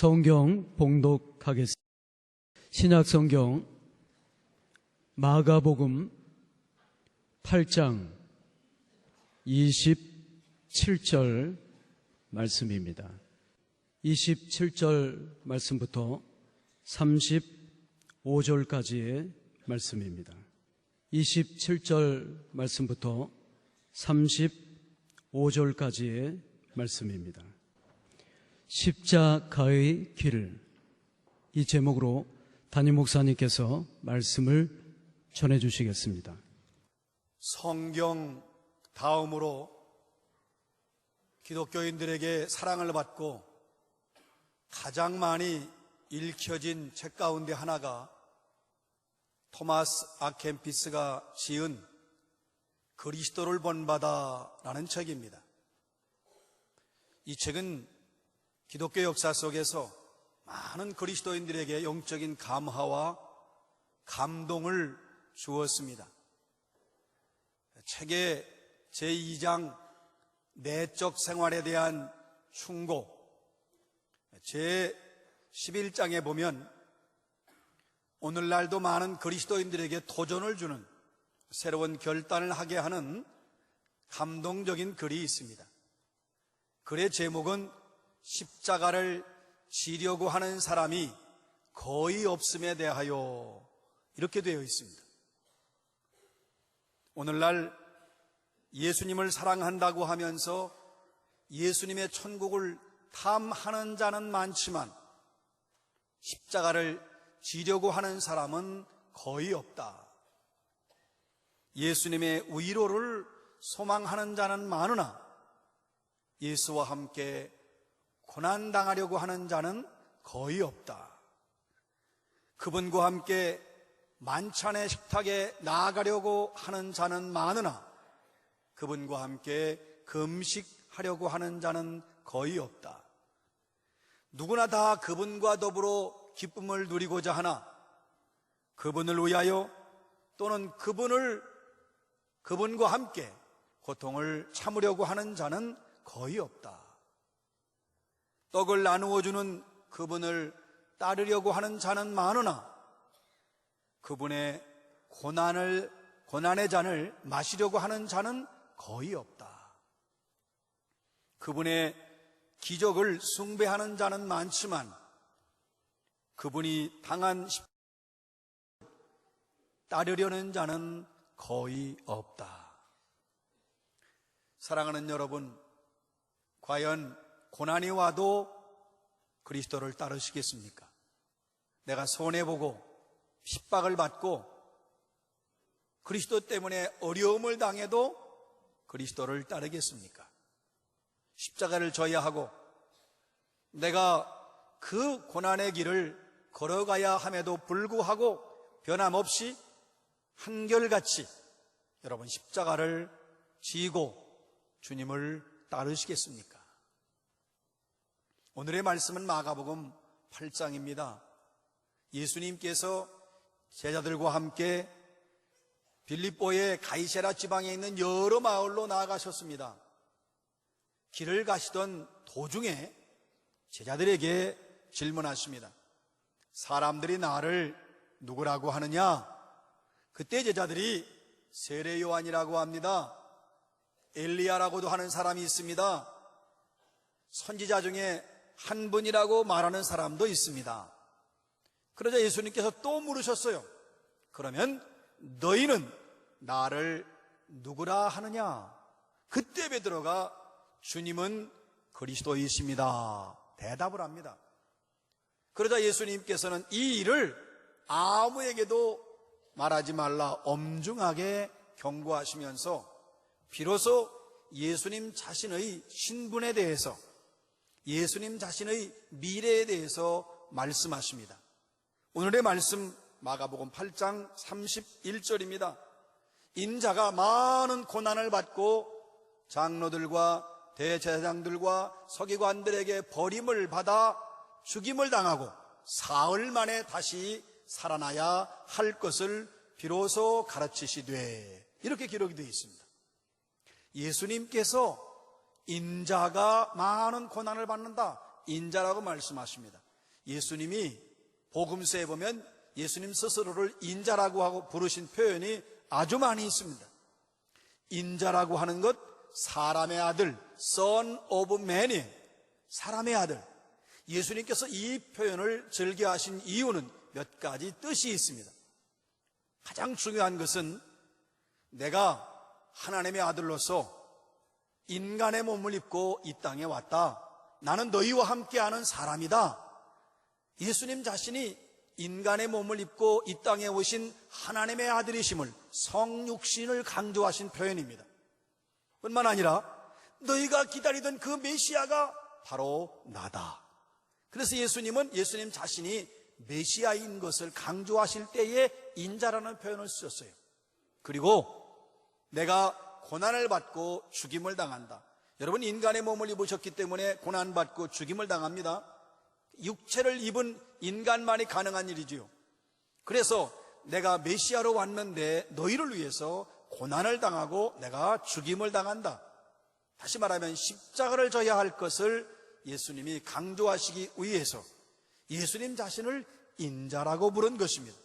성경 봉독하겠습니다. 신약 성경 마가복음 8장 27절 말씀입니다. 27절 말씀부터 35절까지의 말씀입니다. 27절 말씀부터 35절까지의 말씀입니다. 십자가의 길을 이 제목으로 담임 목사님께서 말씀을 전해 주시겠습니다. 성경 다음으로 기독교인들에게 사랑을 받고 가장 많이 읽혀진 책 가운데 하나가 토마스 아켄피스가 지은 그리스도를 본받아라는 책입니다. 이 책은 기독교 역사 속에서 많은 그리스도인들에게 영적인 감화와 감동을 주었습니다. 책의 제2장 내적 생활에 대한 충고, 제 11장에 보면 오늘날도 많은 그리스도인들에게 도전을 주는 새로운 결단을 하게 하는 감동적인 글이 있습니다. 글의 제목은 십자가를 지려고 하는 사람이 거의 없음에 대하여 이렇게 되어 있습니다. 오늘날 예수님을 사랑한다고 하면서 예수님의 천국을 탐하는 자는 많지만 십자가를 지려고 하는 사람은 거의 없다. 예수님의 위로를 소망하는 자는 많으나 예수와 함께 고난당하려고 하는 자는 거의 없다. 그분과 함께 만찬의 식탁에 나아가려고 하는 자는 많으나 그분과 함께 금식하려고 하는 자는 거의 없다. 누구나 다 그분과 더불어 기쁨을 누리고자 하나 그분을 위하여 또는 그분을 그분과 함께 고통을 참으려고 하는 자는 거의 없다. 떡을 나누어 주는 그분을 따르려고 하는 자는 많으나 그분의 고난을 고난의 잔을 마시려고 하는 자는 거의 없다. 그분의 기적을 숭배하는 자는 많지만 그분이 당한 따르려는 자는 거의 없다. 사랑하는 여러분, 과연 고난이 와도 그리스도를 따르시겠습니까? 내가 손해보고 핍박을 받고 그리스도 때문에 어려움을 당해도 그리스도를 따르겠습니까? 십자가를 져야 하고 내가 그 고난의 길을 걸어가야 함에도 불구하고 변함없이 한결같이 여러분 십자가를 지고 주님을 따르시겠습니까? 오늘의 말씀은 마가복음 8장입니다. 예수님께서 제자들과 함께 빌립보의 가이세라 지방에 있는 여러 마을로 나아가셨습니다. 길을 가시던 도중에 제자들에게 질문하십니다. 사람들이 나를 누구라고 하느냐? 그때 제자들이 세례 요한이라고 합니다. 엘리야라고도 하는 사람이 있습니다. 선지자 중에 한 분이라고 말하는 사람도 있습니다. 그러자 예수님께서 또 물으셨어요. 그러면 너희는 나를 누구라 하느냐? 그때 베드로가 주님은 그리스도이십니다. 대답을 합니다. 그러자 예수님께서는 이 일을 아무에게도 말하지 말라 엄중하게 경고하시면서 비로소 예수님 자신의 신분에 대해서 예수님 자신의 미래에 대해서 말씀하십니다. 오늘의 말씀 마가복음 8장 31절입니다. 인자가 많은 고난을 받고 장로들과 대제사장들과 서기관들에게 버림을 받아 죽임을 당하고 사흘 만에 다시 살아나야 할 것을 비로소 가르치시되 이렇게 기록이 되어 있습니다. 예수님께서 인자가 많은 고난을 받는다. 인자라고 말씀하십니다. 예수님이 복음서에 보면 예수님 스스로를 인자라고 하고 부르신 표현이 아주 많이 있습니다. 인자라고 하는 것 사람의 아들, son of man이 사람의 아들. 예수님께서 이 표현을 즐겨하신 이유는 몇 가지 뜻이 있습니다. 가장 중요한 것은 내가 하나님의 아들로서 인간의 몸을 입고 이 땅에 왔다. 나는 너희와 함께하는 사람이다. 예수님 자신이 인간의 몸을 입고 이 땅에 오신 하나님의 아들이심을 성육신을 강조하신 표현입니다. 뿐만 아니라 너희가 기다리던 그 메시아가 바로 나다. 그래서 예수님은 예수님 자신이 메시아인 것을 강조하실 때에 인자라는 표현을 쓰셨어요. 그리고 내가 고난을 받고 죽임을 당한다. 여러분 인간의 몸을 입으셨기 때문에 고난 받고 죽임을 당합니다. 육체를 입은 인간만이 가능한 일이지요. 그래서 내가 메시아로 왔는데 너희를 위해서 고난을 당하고 내가 죽임을 당한다. 다시 말하면 십자가를 져야 할 것을 예수님이 강조하시기 위해서 예수님 자신을 인자라고 부른 것입니다.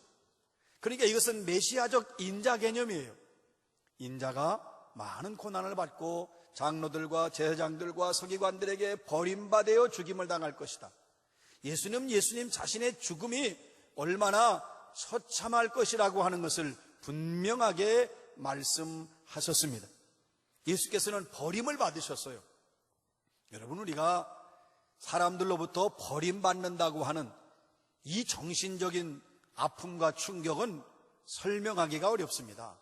그러니까 이것은 메시아적 인자 개념이에요. 인자가 많은 고난을 받고 장로들과 제사장들과 서기관들에게 버림받아 죽임을 당할 것이다. 예수님 예수님 자신의 죽음이 얼마나 처참할 것이라고 하는 것을 분명하게 말씀하셨습니다. 예수께서는 버림을 받으셨어요. 여러분 우리가 사람들로부터 버림받는다고 하는 이 정신적인 아픔과 충격은 설명하기가 어렵습니다.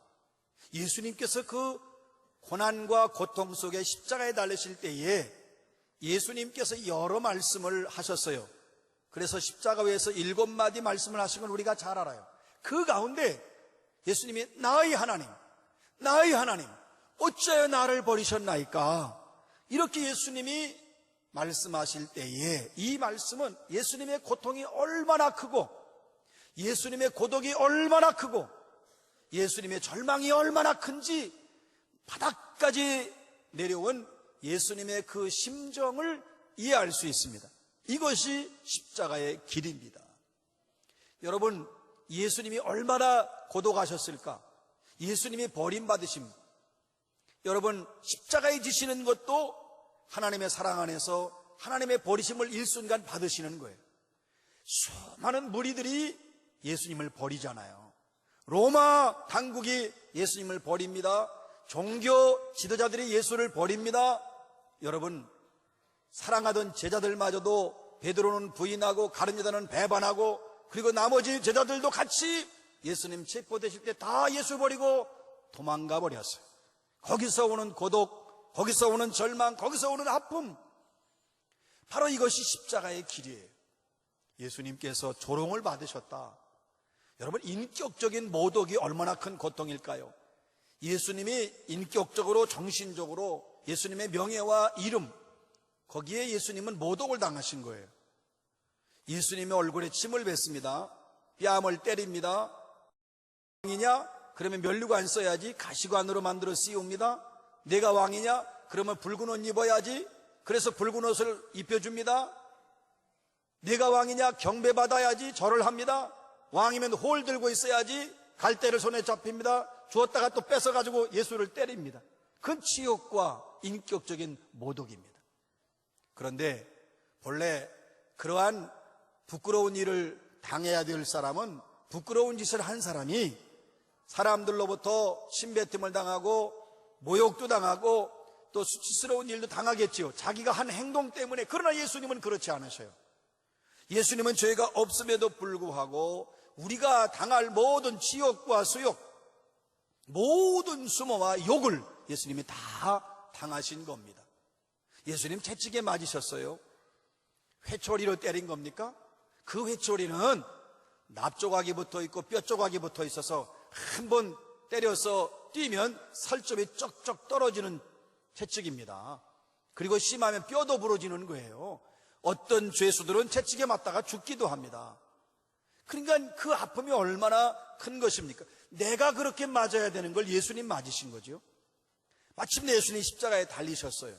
예수님께서 그 고난과 고통 속에 십자가에 달리실 때에 예수님께서 여러 말씀을 하셨어요. 그래서 십자가 위에서 일곱 마디 말씀을 하신 걸 우리가 잘 알아요. 그 가운데 예수님이 나의 하나님, 나의 하나님, 어찌하여 나를 버리셨나이까? 이렇게 예수님이 말씀하실 때에 이 말씀은 예수님의 고통이 얼마나 크고 예수님의 고독이 얼마나 크고 예수님의 절망이 얼마나 큰지 바닥까지 내려온 예수님의 그 심정을 이해할 수 있습니다. 이것이 십자가의 길입니다. 여러분, 예수님이 얼마나 고독하셨을까? 예수님이 버림받으심. 여러분, 십자가에 지시는 것도 하나님의 사랑 안에서 하나님의 버리심을 일순간 받으시는 거예요. 수많은 무리들이 예수님을 버리잖아요. 로마 당국이 예수님을 버립니다. 종교 지도자들이 예수를 버립니다. 여러분, 사랑하던 제자들마저도 베드로는 부인하고 가룟 유다는 배반하고 그리고 나머지 제자들도 같이 예수님 체포되실 때 다 예수 버리고 도망가 버렸어요. 거기서 오는 고독, 거기서 오는 절망, 거기서 오는 아픔. 바로 이것이 십자가의 길이에요. 예수님께서 조롱을 받으셨다. 여러분, 인격적인 모독이 얼마나 큰 고통일까요? 예수님이 인격적으로, 정신적으로 예수님의 명예와 이름, 거기에 예수님은 모독을 당하신 거예요. 예수님의 얼굴에 침을 뱉습니다. 뺨을 때립니다. 왕이냐? 그러면 면류관 써야지 가시관으로 만들어 씌웁니다. 내가 왕이냐? 그러면 붉은 옷 입어야지. 그래서 붉은 옷을 입혀줍니다. 내가 왕이냐? 경배받아야지. 절을 합니다. 왕이면 홀 들고 있어야지. 갈대를 손에 잡힙니다. 주었다가 또 뺏어가지고 예수를 때립니다. 그건 치욕과 인격적인 모독입니다. 그런데 본래 그러한 부끄러운 일을 당해야 될 사람은 부끄러운 짓을 한 사람이 사람들로부터 침뱉음을 당하고 모욕도 당하고 또 수치스러운 일도 당하겠지요. 자기가 한 행동 때문에. 그러나 예수님은 그렇지 않으셔요. 예수님은 죄가 없음에도 불구하고 우리가 당할 모든 지옥과 수욕, 모든 수모와 욕을 예수님이 다 당하신 겁니다. 예수님 채찍에 맞으셨어요. 회초리로 때린 겁니까? 그 회초리는 납조각이 붙어 있고 뼈 조각이 붙어 있어서 한 번 때려서 뛰면 살점이 쩍쩍 떨어지는 채찍입니다. 그리고 심하면 뼈도 부러지는 거예요. 어떤 죄수들은 채찍에 맞다가 죽기도 합니다. 그러니까 그 아픔이 얼마나 큰 것입니까? 내가 그렇게 맞아야 되는 걸 예수님 맞으신 거죠. 마침내 예수님 십자가에 달리셨어요.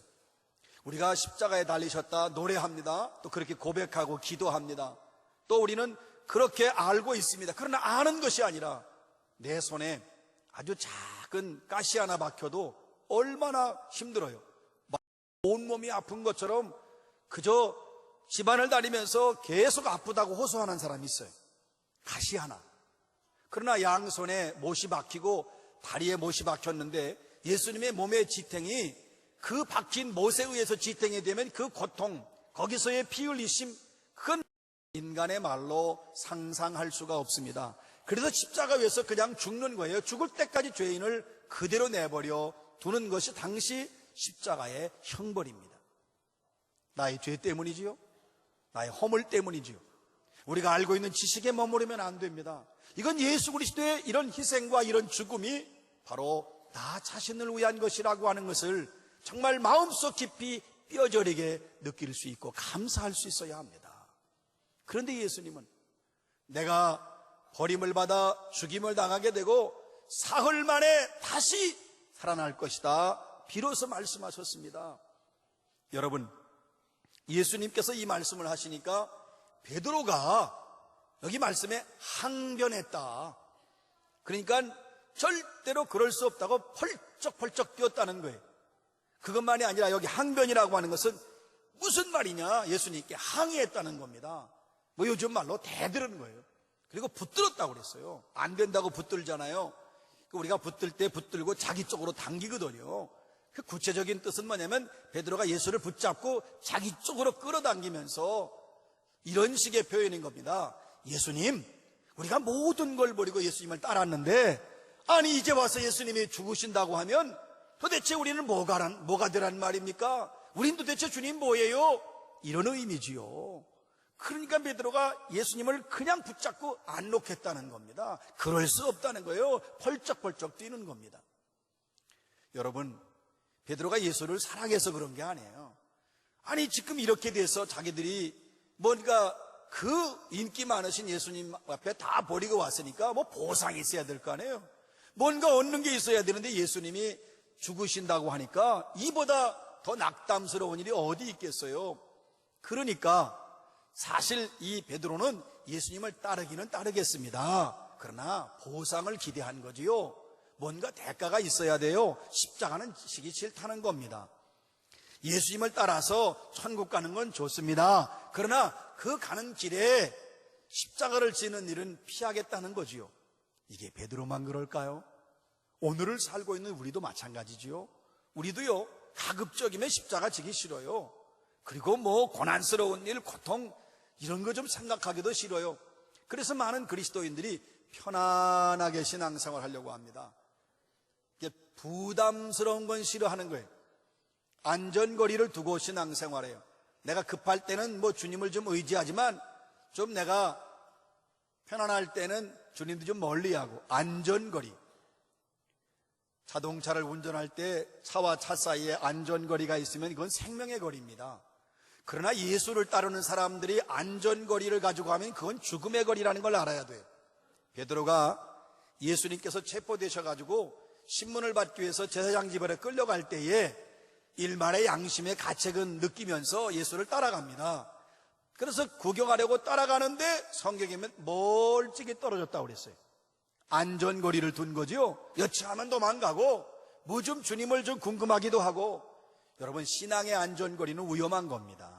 우리가 십자가에 달리셨다 노래합니다. 또 그렇게 고백하고 기도합니다. 또 우리는 그렇게 알고 있습니다. 그러나 아는 것이 아니라 내 손에 아주 작은 가시 하나 박혀도 얼마나 힘들어요. 온몸이 아픈 것처럼 그저 집안을 다니면서 계속 아프다고 호소하는 사람이 있어요. 가시 하나. 그러나 양손에 못이 박히고 다리에 못이 박혔는데 예수님의 몸의 지탱이 그 박힌 못에 의해서 지탱이 되면 그 고통, 거기서의 피 흘리심, 그건 인간의 말로 상상할 수가 없습니다. 그래서 십자가 위에서 그냥 죽는 거예요. 죽을 때까지 죄인을 그대로 내버려 두는 것이 당시 십자가의 형벌입니다. 나의 죄 때문이지요. 나의 허물 때문이지요. 우리가 알고 있는 지식에 머무르면 안 됩니다. 이건 예수 그리스도의 이런 희생과 이런 죽음이 바로 나 자신을 위한 것이라고 하는 것을 정말 마음속 깊이 뼈저리게 느낄 수 있고 감사할 수 있어야 합니다. 그런데 예수님은 내가 버림을 받아 죽임을 당하게 되고 사흘 만에 다시 살아날 것이다. 비로소 말씀하셨습니다. 여러분, 예수님께서 이 말씀을 하시니까 베드로가 여기 말씀에 항변했다. 그러니까 절대로 그럴 수 없다고 펄쩍펄쩍 뛰었다는 거예요. 그것만이 아니라 여기 항변이라고 하는 것은 무슨 말이냐? 예수님께 항의했다는 겁니다. 뭐 요즘 말로 대들은 거예요. 그리고 붙들었다고 그랬어요. 안 된다고 붙들잖아요. 그 우리가 붙들 때 붙들고 자기 쪽으로 당기거든요. 그 구체적인 뜻은 뭐냐면 베드로가 예수를 붙잡고 자기 쪽으로 끌어당기면서 이런 식의 표현인 겁니다. 예수님, 우리가 모든 걸 버리고 예수님을 따랐는데 아니 이제 와서 예수님이 죽으신다고 하면 도대체 우리는 뭐가 뭐가 되란 말입니까? 우린 도대체 주님 뭐예요? 이런 의미지요. 그러니까 베드로가 예수님을 그냥 붙잡고 안 놓겠다는 겁니다. 그럴 수 없다는 거예요. 펄쩍펄쩍 뛰는 겁니다. 여러분, 베드로가 예수를 사랑해서 그런 게 아니에요. 아니 지금 이렇게 돼서 자기들이 뭔가 그 인기 많으신 예수님 앞에 다 버리고 왔으니까 뭐 보상이 있어야 될 거 아니에요. 뭔가 얻는 게 있어야 되는데 예수님이 죽으신다고 하니까 이보다 더 낙담스러운 일이 어디 있겠어요. 그러니까 사실 이 베드로는 예수님을 따르기는 따르겠습니다. 그러나 보상을 기대한 거지요. 뭔가 대가가 있어야 돼요. 십자가는 시기 싫다는 겁니다. 예수님을 따라서 천국 가는 건 좋습니다. 그러나 그 가는 길에 십자가를 지는 일은 피하겠다는 거지요. 이게 베드로만 그럴까요? 오늘을 살고 있는 우리도 마찬가지지요. 우리도요, 가급적이면 십자가 지기 싫어요. 그리고 뭐 고난스러운 일, 고통 이런 거 좀 생각하기도 싫어요. 그래서 많은 그리스도인들이 편안하게 신앙생활 하려고 합니다. 부담스러운 건 싫어하는 거예요. 안전거리를 두고 신앙생활해요. 내가 급할 때는 뭐 주님을 좀 의지하지만 좀 내가 편안할 때는 주님도 좀 멀리하고 안전거리. 자동차를 운전할 때 차와 차 사이에 안전거리가 있으면 이건 생명의 거리입니다. 그러나 예수를 따르는 사람들이 안전거리를 가지고 하면 그건 죽음의 거리라는 걸 알아야 돼요. 베드로가 예수님께서 체포되셔가지고 신문을 받기 위해서 제사장 집안에 끌려갈 때에 일말의 양심의 가책은 느끼면서 예수를 따라갑니다. 그래서 구경하려고 따라가는데 성경에면 멀찍이 떨어졌다고 그랬어요. 안전거리를 둔 거지요. 여차하면 도망가고 뭐 좀 주님을 좀 궁금하기도 하고 여러분 신앙의 안전거리는 위험한 겁니다.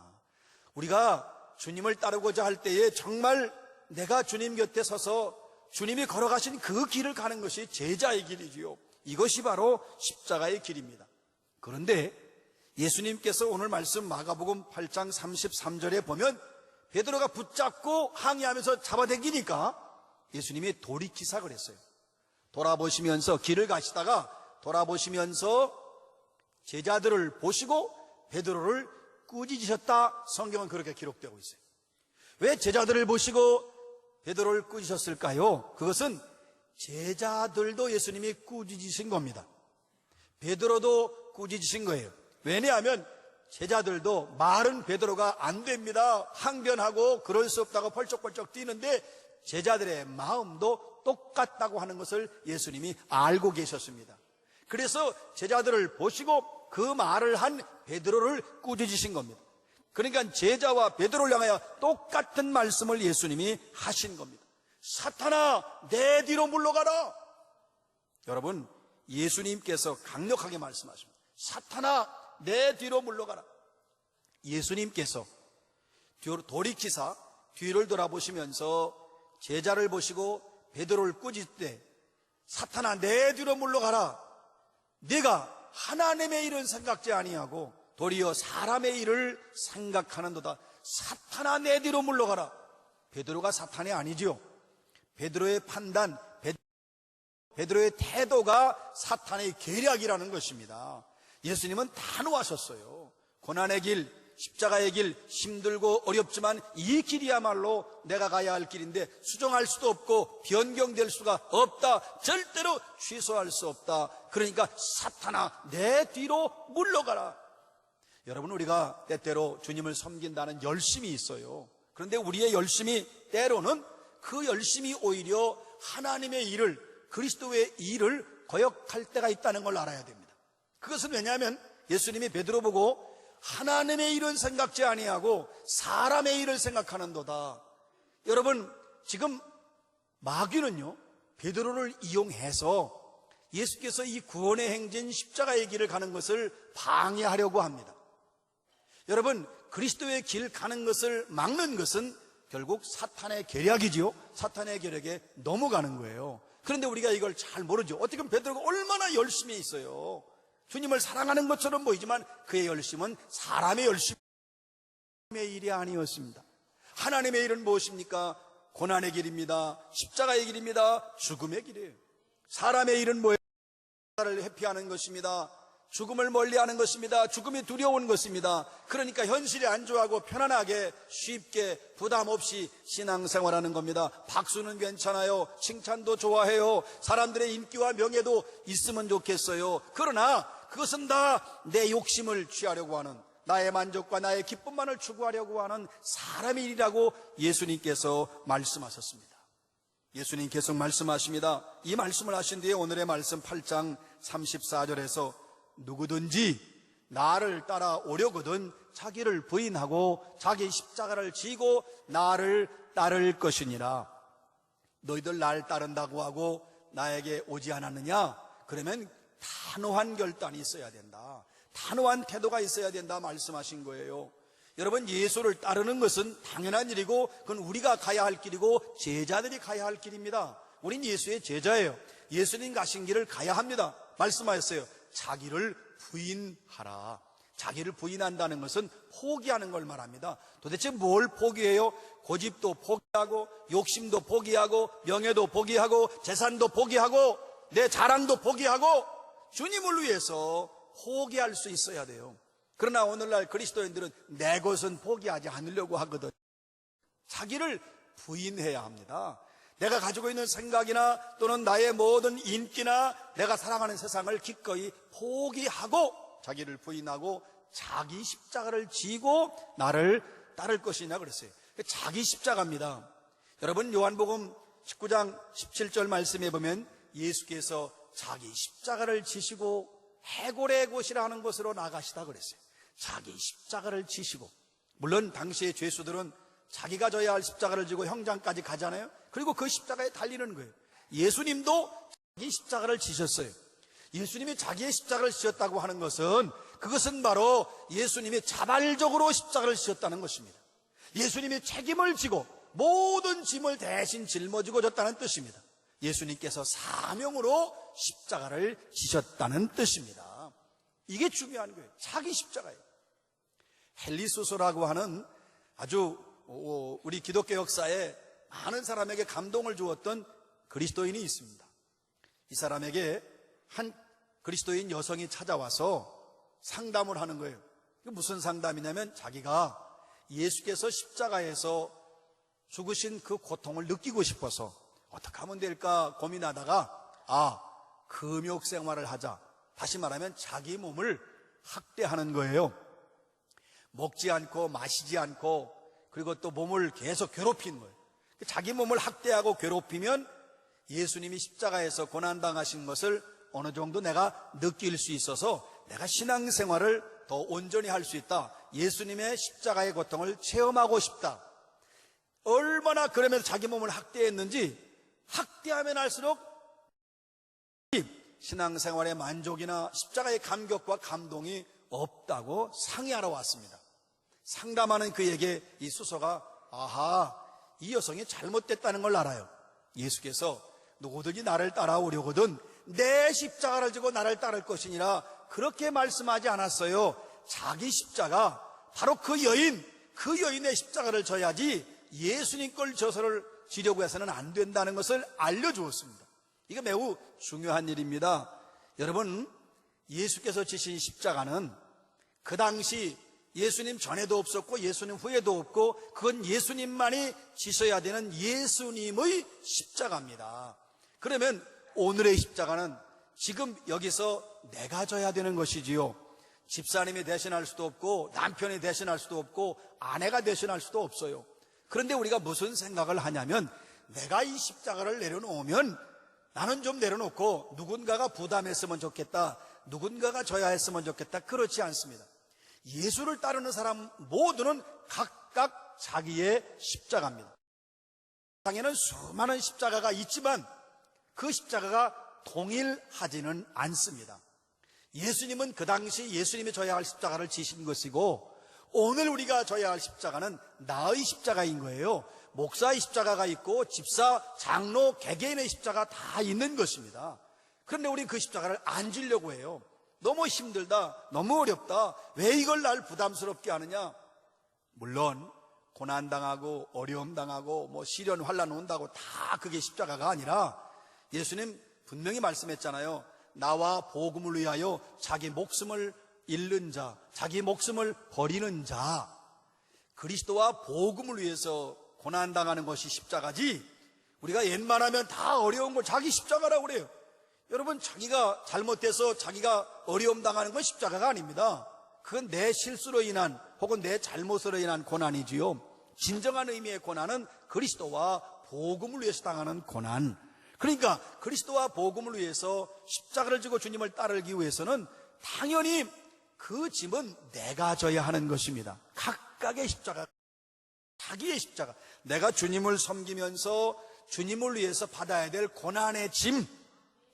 우리가 주님을 따르고자 할 때에 정말 내가 주님 곁에 서서 주님이 걸어가신 그 길을 가는 것이 제자의 길이지요. 이것이 바로 십자가의 길입니다. 그런데 예수님께서 오늘 말씀 마가복음 8장 33절에 보면 베드로가 붙잡고 항의하면서 잡아당기니까 예수님이 돌이키사 그랬어요. 돌아보시면서 길을 가시다가 돌아보시면서 제자들을 보시고 베드로를 꾸짖으셨다. 성경은 그렇게 기록되고 있어요. 왜 제자들을 보시고 베드로를 꾸짖으셨을까요? 그것은 제자들도 예수님이 꾸짖으신 겁니다. 베드로도 꾸짖으신 거예요. 왜냐하면 제자들도 말은 베드로가 안 됩니다. 항변하고 그럴 수 없다고 펄쩍펄쩍 뛰는데 제자들의 마음도 똑같다고 하는 것을 예수님이 알고 계셨습니다. 그래서 제자들을 보시고 그 말을 한 베드로를 꾸짖으신 겁니다. 그러니까 제자와 베드로를 향하여 똑같은 말씀을 예수님이 하신 겁니다. 사탄아, 내 뒤로 물러가라. 여러분, 예수님께서 강력하게 말씀하십니다. 사탄아, 내 뒤로 물러가라. 예수님께서 돌이키사 뒤를 돌아보시면서 제자를 보시고 베드로를 꾸짖 때 사탄아 내 뒤로 물러가라. 네가 하나님의 일은 생각지 아니하고 도리어 사람의 일을 생각하는도다. 사탄아 내 뒤로 물러가라. 베드로가 사탄이 아니지요. 베드로의 판단, 베- 베드로의 태도가 사탄의 계략이라는 것입니다. 예수님은 단호하셨어요. 고난의 길, 십자가의 길, 힘들고 어렵지만 이 길이야말로 내가 가야 할 길인데 수정할 수도 없고 변경될 수가 없다. 절대로 취소할 수 없다. 그러니까 사탄아, 내 뒤로 물러가라. 여러분, 우리가 때때로 주님을 섬긴다는 열심이 있어요. 그런데 우리의 열심이 때로는 그 열심이 오히려 하나님의 일을, 그리스도의 일을 거역할 때가 있다는 걸 알아야 됩니다. 그것은 왜냐하면 예수님이 베드로 보고 하나님의 일은 생각지 아니하고 사람의 일을 생각하는도다. 여러분, 지금 마귀는요, 베드로를 이용해서 예수께서 이 구원의 행진 십자가의 길을 가는 것을 방해하려고 합니다. 여러분, 그리스도의 길 가는 것을 막는 것은 결국 사탄의 계략이지요. 사탄의 계략에 넘어가는 거예요. 그런데 우리가 이걸 잘 모르죠. 어떻게 보면 베드로가 얼마나 열심히 있어요. 주님을 사랑하는 것처럼 보이지만 그의 열심은 사람의 열심의 일이 아니었습니다. 하나님의 일은 무엇입니까? 고난의 길입니다. 십자가의 길입니다. 죽음의 길이에요. 사람의 일은 뭐예요? 를 회피하는 것입니다. 죽음을 멀리하는 것입니다. 죽음이 두려운 것입니다. 그러니까 현실이 안 좋아하고 편안하게 쉽게 부담 없이 신앙생활하는 겁니다. 박수는 괜찮아요. 칭찬도 좋아해요. 사람들의 인기와 명예도 있으면 좋겠어요. 그러나 그것은 다 내 욕심을 취하려고 하는 나의 만족과 나의 기쁨만을 추구하려고 하는 사람의 일이라고 예수님께서 말씀하셨습니다. 예수님 계속 말씀하십니다. 이 말씀을 하신 뒤에 오늘의 말씀 8장 34절에서 누구든지 나를 따라 오려거든 자기를 부인하고 자기 십자가를 지고 나를 따를 것이니라. 너희들 날 따른다고 하고 나에게 오지 않았느냐? 그러면 단호한 결단이 있어야 된다. 단호한 태도가 있어야 된다 말씀하신 거예요. 여러분 예수를 따르는 것은 당연한 일이고 그건 우리가 가야 할 길이고 제자들이 가야 할 길입니다. 우린 예수의 제자예요. 예수님 가신 길을 가야 합니다. 말씀하셨어요. 자기를 부인하라. 자기를 부인한다는 것은 포기하는 걸 말합니다. 도대체 뭘 포기해요? 고집도 포기하고 욕심도 포기하고 명예도 포기하고 재산도 포기하고 내 자랑도 포기하고 주님을 위해서 포기할 수 있어야 돼요. 그러나 오늘날 그리스도인들은 내 것은 포기하지 않으려고 하거든. 자기를 부인해야 합니다. 내가 가지고 있는 생각이나 또는 나의 모든 인기나 내가 사랑하는 세상을 기꺼이 포기하고 자기를 부인하고 자기 십자가를 지고 나를 따를 것이냐 그랬어요. 자기 십자가입니다. 여러분 요한복음 19장 17절 말씀에 보면 예수께서 자기 십자가를 지시고 해골의 곳이라 하는 곳으로 나가시다 그랬어요. 자기 십자가를 지시고 물론 당시의 죄수들은 자기가 져야 할 십자가를 지고 형장까지 가잖아요. 그리고 그 십자가에 달리는 거예요. 예수님도 자기 십자가를 지셨어요. 예수님이 자기의 십자가를 지었다고 하는 것은 그것은 바로 예수님이 자발적으로 십자가를 지었다는 것입니다. 예수님이 책임을 지고 모든 짐을 대신 짊어지고 졌다는 뜻입니다. 예수님께서 사명으로 십자가를 지셨다는 뜻입니다. 이게 중요한 거예요. 자기 십자가예요. 헬리소서라고 하는 아주 어, 우리 기독교 역사에 많은 사람에게 감동을 주었던 그리스도인이 있습니다. 이 사람에게 한 그리스도인 여성이 찾아와서 상담을 하는 거예요. 무슨 상담이냐면 자기가 예수께서 십자가에서 죽으신 그 고통을 느끼고 싶어서 어떻게 하면 될까 고민하다가 아, 금욕 생활을 하자. 다시 말하면 자기 몸을 학대하는 거예요. 먹지 않고 마시지 않고 그리고 또 몸을 계속 괴롭히는 거예요. 자기 몸을 학대하고 괴롭히면 예수님이 십자가에서 고난당하신 것을 어느 정도 내가 느낄 수 있어서 내가 신앙생활을 더 온전히 할 수 있다. 예수님의 십자가의 고통을 체험하고 싶다. 얼마나 그러면서 자기 몸을 학대했는지 학대하면 할수록 신앙생활의 만족이나 십자가의 감격과 감동이 없다고 상의하러 왔습니다. 상담하는 그에게 이 수소가 아하 이 여성이 잘못됐다는 걸 알아요. 예수께서 누구든지 나를 따라오려거든 내 십자가를 지고 나를 따를 것이니라 그렇게 말씀하지 않았어요. 자기 십자가 바로 그 여인 그 여인의 십자가를 져야지 예수님 걸 저서를 지려고 해서는 안 된다는 것을 알려주었습니다. 이거 매우 중요한 일입니다. 여러분 예수께서 지신 십자가는 그 당시 예수님 전에도 없었고 예수님 후에도 없고 그건 예수님만이 지셔야 되는 예수님의 십자가입니다. 그러면 오늘의 십자가는 지금 여기서 내가 져야 되는 것이지요. 집사님이 대신할 수도 없고 남편이 대신할 수도 없고 아내가 대신할 수도 없어요. 그런데 우리가 무슨 생각을 하냐면 내가 이 십자가를 내려놓으면 나는 좀 내려놓고 누군가가 부담했으면 좋겠다. 누군가가 져야 했으면 좋겠다. 그렇지 않습니다. 예수를 따르는 사람 모두는 각각 자기의 십자가입니다. 세상에는 수많은 십자가가 있지만 그 십자가가 동일하지는 않습니다. 예수님은 그 당시 예수님이 져야 할 십자가를 지신 것이고 오늘 우리가 져야 할 십자가는 나의 십자가인 거예요. 목사의 십자가가 있고 집사, 장로, 개개인의 십자가 다 있는 것입니다. 그런데 우리 그 십자가를 안 지려고 해요. 너무 힘들다, 너무 어렵다. 왜 이걸 날 부담스럽게 하느냐? 물론 고난 당하고 어려움 당하고 뭐 시련 환란 온다고 다 그게 십자가가 아니라 예수님 분명히 말씀했잖아요. 나와 복음을 위하여 자기 목숨을 잃는 자, 자기 목숨을 버리는 자, 그리스도와 복음을 위해서 고난 당하는 것이 십자가지. 우리가 웬만하면 다 어려운 걸 자기 십자가라고 그래요. 여러분 자기가 잘못돼서 자기가 어려움 당하는 건 십자가가 아닙니다. 그건 내 실수로 인한 혹은 내 잘못으로 인한 고난이지요. 진정한 의미의 고난은 그리스도와 복음을 위해서 당하는 고난. 그러니까 그리스도와 복음을 위해서 십자가를 지고 주님을 따르기 위해서는 당연히 그 짐은 내가 져야 하는 것입니다. 각각의 십자가, 자기의 십자가. 내가 주님을 섬기면서 주님을 위해서 받아야 될 고난의 짐.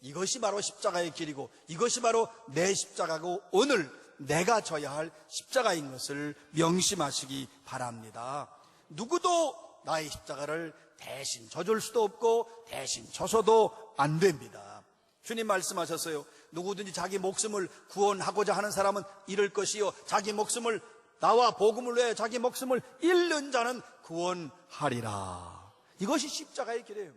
이것이 바로 십자가의 길이고 이것이 바로 내 십자가고 오늘 내가 져야 할 십자가인 것을 명심하시기 바랍니다. 누구도 나의 십자가를 대신 져줄 수도 없고 대신 져서도 안 됩니다. 주님 말씀하셨어요. 누구든지 자기 목숨을 구원하고자 하는 사람은 잃을 것이요. 자기 목숨을 나와 복음을 위해 자기 목숨을 잃는 자는 구원하리라. 이것이 십자가의 길이에요.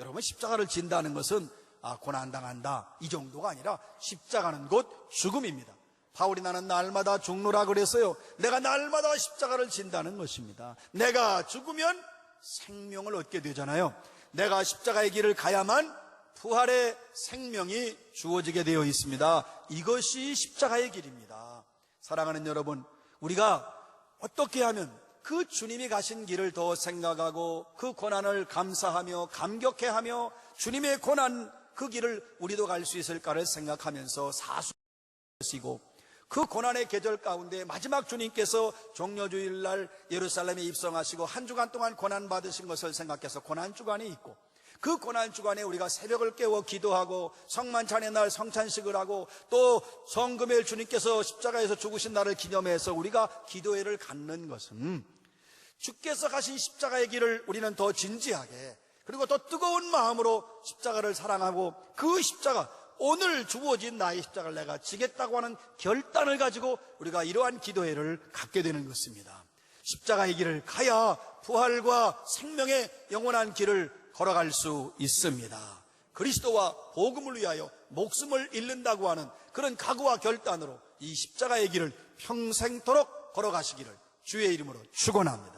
여러분 십자가를 진다는 것은 아, 고난당한다. 이 정도가 아니라 십자가는 곧 죽음입니다. 바울이 나는 날마다 죽노라 그랬어요. 내가 날마다 십자가를 진다는 것입니다. 내가 죽으면 생명을 얻게 되잖아요. 내가 십자가의 길을 가야만 부활의 생명이 주어지게 되어 있습니다. 이것이 십자가의 길입니다. 사랑하는 여러분, 우리가 어떻게 하면 그 주님이 가신 길을 더 생각하고 그 고난을 감사하며 감격해하며 주님의 고난 그 길을 우리도 갈 수 있을까를 생각하면서 사수하시고 그 고난의 계절 가운데 마지막 주님께서 종려주일 날 예루살렘에 입성하시고 한 주간 동안 고난 받으신 것을 생각해서 고난 주간이 있고 그 고난 주간에 우리가 새벽을 깨워 기도하고 성만찬의 날 성찬식을 하고 또 성금일 주님께서 십자가에서 죽으신 날을 기념해서 우리가 기도회를 갖는 것은 주께서 가신 십자가의 길을 우리는 더 진지하게 그리고 더 뜨거운 마음으로 십자가를 사랑하고 그 십자가 오늘 주어진 나의 십자가를 내가 지겠다고 하는 결단을 가지고 우리가 이러한 기도회를 갖게 되는 것입니다. 십자가의 길을 가야 부활과 생명의 영원한 길을 걸어갈 수 있습니다. 그리스도와 복음을 위하여 목숨을 잃는다고 하는 그런 각오와 결단으로 이 십자가의 길을 평생토록 걸어가시기를 주의 이름으로 축원합니다.